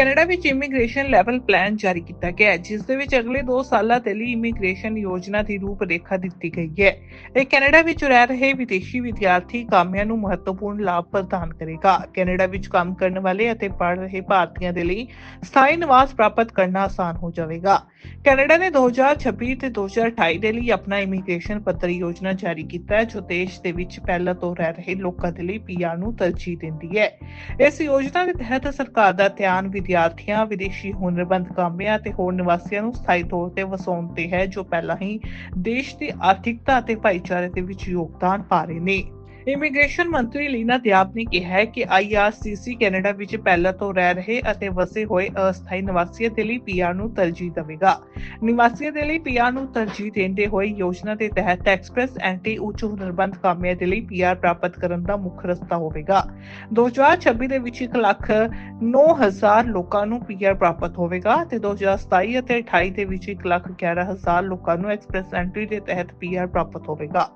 Canada ਵਿੱਚ immigration level plan ਜਾਰੀ ਕੀਤਾ ਗਿਆ ਹੈ, ਜਿਸ ਦੇ ਵਿੱਚ ਅਗਲੇ 2 ਸਾਲਾਂ ਦੇ ਲਈ ਇਮੀਗ੍ਰੇਸ਼ਨ ਯੋਜਨਾ ਦੀ ਰੂਪਰੇਖਾ ਦਿੱਤੀ ਗਈ ਹੈ। ਇਹ ਕੈਨੇਡਾ ਵਿੱਚ ਰਹਿ ਰਹੇ ਵਿਦੇਸ਼ੀ ਵਿਦਿਆਰਥੀ ਕਾਮਿਆਂ ਨੂੰ ਮਹੱਤਵਪੂਰਨ ਲਾਭ ਪ੍ਰਦਾਨ ਕਰੇਗਾ। ਕੈਨੇਡਾ ਵਿੱਚ ਕੰਮ ਕਰਨ ਵਾਲੇ ਅਤੇ ਪੜ੍ਹ ਰਹੇ ਭਾਰਤੀਆਂ ਦੇ ਲਈ ਸਥਾਈ ਨਿਵਾਸ ਪ੍ਰਾਪਤ ਕਰਨਾ ਆਸਾਨ ਹੋ ਜਾਵੇਗਾ। ਕੈਨੇਡਾ ਨੇ 2026 ਤੇ 2028 ਦੇ ਲਈ ਆਪਣਾ ਇਮੀਗ੍ਰੇਸ਼ਨ ਪੱਤਰ ਯੋਜਨਾ ਜਾਰੀ ਕੀਤਾ ਹੈ, ਜੋ ਦੇਸ਼ ਦੇ ਵਿੱਚ ਪਹਿਲਾਂ ਤੋਂ ਰਹਿ ਰਹੇ ਲੋਕਾਂ ਦੇ ਲਈ ਪੀਆਰ ਨੂੰ ਤਰਜੀਹ ਦਿੰਦੀ ਹੈ। ਇਸ ਯੋਜਨਾ ਦੇ ਤਹਿਤ ਸਰਕਾਰ ਦਾ ਧਿਆਨ ਵਿਦਿਆਰਥੀਆਂ, ਵਿਦੇਸ਼ੀ ਹੁਨਰਬੰਦ ਕਾਮਿਆਂ ਤੇ ਹੋਰ ਨਿਵਾਸੀਆਂ ਨੂੰ ਸਥਾਈ ਤੌਰ ਤੇ ਵਸਾਉਣ ਤੇ ਹੈ, ਜੋ ਪਹਿਲਾਂ ਹੀ ਦੇਸ਼ ਦੀ ਆਰਥਿਕਤਾ ਅਤੇ ਭਾਈਚਾਰੇ ਦੇ ਵਿੱਚ ਯੋਗਦਾਨ ਪਾ ਰਹੇ ਨੇ। ਇਮੀਗ੍ਰੇਸ਼ਨ ਮੰਤਰੀ ਲੀਨਾ ਦਿਆਬ ਨੇ ਕਿਹਾ ਹੈ ਕਿ ਆਈਆਰਸੀਸੀ ਕੈਨੇਡਾ ਵਿੱਚ ਪਹਿਲਾਂ ਤੋਂ ਰਹਿ ਰਹੇ ਅਤੇ ਵਸੇ ਹੋਏ ਅਸਥਾਈ ਨਿਵਾਸੀਆਂ ਦੇ ਲਈ ਪੀਆਰ ਨੂੰ ਤਰਜੀਹ ਦੇਵੇਗਾ। ਨਿਵਾਸੀਆਂ ਦੇ ਲਈ ਪੀਆਰ ਨੂੰ ਤਰਜੀਹ ਦਿੰਦੇ ਹੋਏ ਯੋਜਨਾ ਦੇ ਤਹਿਤ ਐਕਸਪ੍ਰੈਸ ਐਂਟੀ ਉੱਚ ਹੁਨਰਮੰਦ ਕਾਮਿਆਂ ਦੇ ਲਈ ਪੀਆਰ ਪ੍ਰਾਪਤ ਕਰਨ ਦਾ ਮੁੱਖ ਰਸਤਾ ਹੋਵੇਗਾ। 2026 ਦੇ ਵਿੱਚ 1 ਲੱਖ 9000 ਲੋਕਾਂ ਨੂੰ ਪੀਆਰ ਪ੍ਰਾਪਤ ਹੋਵੇਗਾ ਤੇ 2027 ਅਤੇ 28 ਦੇ ਵਿੱਚ 1 ਲੱਖ 11000 ਲੋਕਾਂ ਨੂੰ ਐਕਸਪ੍ਰੈਸ ਐਂਟਰੀ ਦੇ ਤਹਿਤ ਪੀਆਰ ਪ੍ਰਾਪਤ ਹੋਵੇਗਾ।